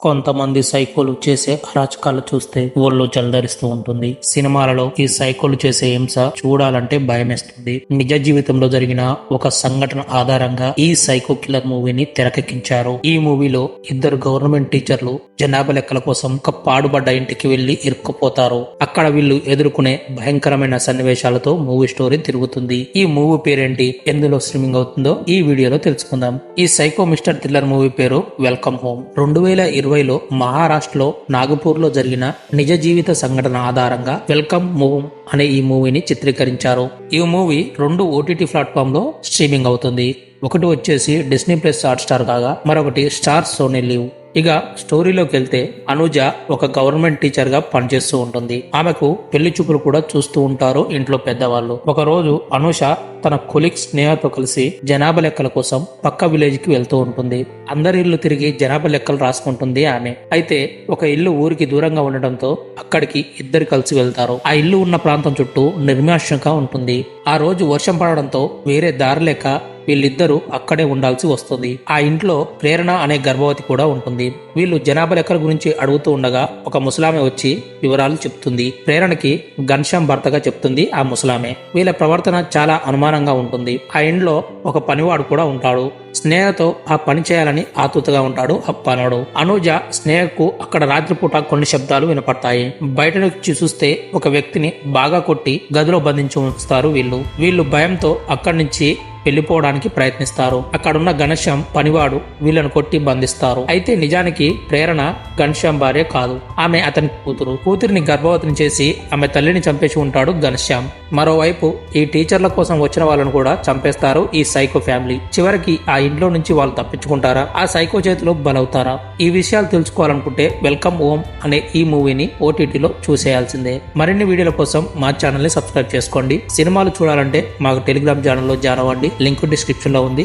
కొంతమంది సైకోలు చేసే అరాచకాలు చూస్తే ఒళ్ళు జలధరిస్తూ ఉంటుంది. సినిమాలలో ఈ సైకోలు చేసే హింస చూడాలంటే భయమేస్తుంది. నిజ జీవితంలో జరిగిన ఒక సంఘటన ఆధారంగా ఈ సైకో కిల్లర్ మూవీని తెరకెక్కించారు. ఈ మూవీలో ఇద్దరు గవర్నమెంట్ టీచర్లు జనాభా లెక్కల కోసం ఒక పాడుబడ్డ ఇంటికి వెళ్ళి ఇరుక్కుపోతారు. అక్కడ వీళ్ళు ఎదుర్కొనే భయంకరమైన సన్నివేశాలతో మూవీ స్టోరీ తిరుగుతుంది. ఈ మూవీ పేరేంటి? ఎందులో స్ట్రీమింగ్ అవుతుందో ఈ వీడియోలో తెలుసుకుందాం. ఈ సైకో మిస్టర్ థ్రిల్లర్ మూవీ పేరు వెల్కమ్ హోమ్. రెండు వేల ఇరవై ఇరవైలో మహారాష్ట్రలో నాగపూర్లో జరిగిన నిజ జీవిత సంఘటన ఆధారంగా వెల్కమ్ మూవ్ అనే ఈ మూవీని చిత్రీకరించారు. ఈ మూవీ రెండు ఓటీటీ ప్లాట్ఫామ్లో స్ట్రీమింగ్ అవుతుంది. ఒకటి వచ్చేసి డిస్నీ ప్లస్ హాట్ స్టార్ కాగా మరొకటి స్టార్ సోనీ లీవ్. ఇక స్టోరీలోకి వెళ్తే అనుజ ఒక గవర్నమెంట్ టీచర్గా పనిచేస్తూ ఉంటుంది. ఆమెకు పెళ్ళి చూపులు కూడా చూస్తూ ఉంటారు ఇంట్లో పెద్దవాళ్ళు. ఒక రోజు అనుష తన కొలిక్ స్నేహతో కలిసి జనాభా లెక్కల కోసం పక్క విలేజ్కి వెళ్తూ ఉంటుంది. అందరి ఇల్లు తిరిగి జనాభా లెక్కలు రాసుకుంటుంది ఆమె. అయితే ఒక ఇల్లు ఊరికి దూరంగా ఉండడంతో అక్కడికి ఇద్దరు కలిసి వెళ్తారు. ఆ ఇల్లు ఉన్న ప్రాంతం చుట్టూ నిర్మాషంగా ఉంటుంది. ఆ రోజు వర్షం పడడంతో వేరే దారి లేక వీళ్ళిద్దరూ అక్కడే ఉండాల్సి వస్తుంది. ఆ ఇంట్లో ప్రేరణ అనే గర్భవతి కూడా ఉంటుంది. వీళ్ళు జనాభా లెక్కల గురించి అడుగుతూ ఉండగా ఒక ముసలామె వచ్చి వివరాలు చెప్తుంది. ప్రేరణకి ఘనశ్యాం భర్తగా చెప్తుంది ఆ ముసలామె. వీళ్ళ ప్రవర్తన చాలా అనుమానంగా ఉంటుంది. ఆ ఇంట్లో ఒక పనివాడు కూడా ఉంటాడు. స్నేహతో ఆ పని చేయాలని ఆతృతగా ఉంటాడు అప్పనాడు అనుజ స్నేహకు అక్కడ రాత్రిపూట కొన్ని శబ్దాలు వినపడతాయి. బయట నుంచి చూస్తే ఒక వ్యక్తిని బాగా కొట్టి గదిలో బంధించి ఉంచుతారు వీళ్ళు. వీళ్ళు భయంతో అక్కడి నుంచి వెళ్ళిపోవడానికి ప్రయత్నిస్తారు. అక్కడున్న ఘనశ్యాం పనివాడు వీళ్ళను కొట్టి బంధిస్తారు. అయితే నిజానికి ప్రేరణ ఘనశ్యాం భార్య కాదు. ఆమె అతని కూతురు. కూతురిని గర్భవతిని చేసి ఆమె తల్లిని చంపేసి ఉంటాడు ఘనశ్యాం. మరోవైపు ఈ టీచర్ల కోసం వచ్చిన వాళ్ళను కూడా చంపేస్తారు ఈ సైకో ఫ్యామిలీ. చివరికి ఆ ఇంట్లో నుంచి వాళ్ళు తప్పించుకుంటారా? ఆ సైకో చేతిలో బలవుతారా? ఈ విషయాలు తెలుసుకోవాలనుకుంటే వెల్కమ్ హోమ్ అనే ఈ మూవీని ఓటీటీలో చూసేయాల్సిందే. మరిన్ని వీడియోల కోసం మా ఛానల్ని సబ్స్క్రైబ్ చేసుకోండి. సినిమాలు చూడాలంటే మాకు టెలిగ్రామ్ ఛానల్లో జారవండి. అవ్వండి లింక్ డిస్క్రిప్షన్లో ఉంది.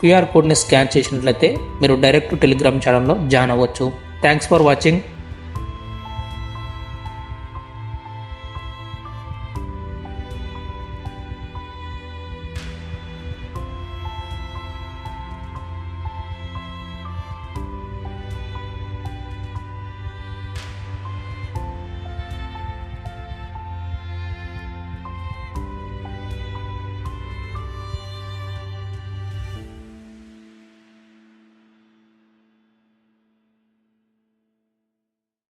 క్యూఆర్ కోడ్ని స్కాన్ చేసినట్లయితే మీరు డైరెక్ట్ టెలిగ్రామ్ ఛానల్లో జాయిన్ అవ్వచ్చు. Thanks for watching.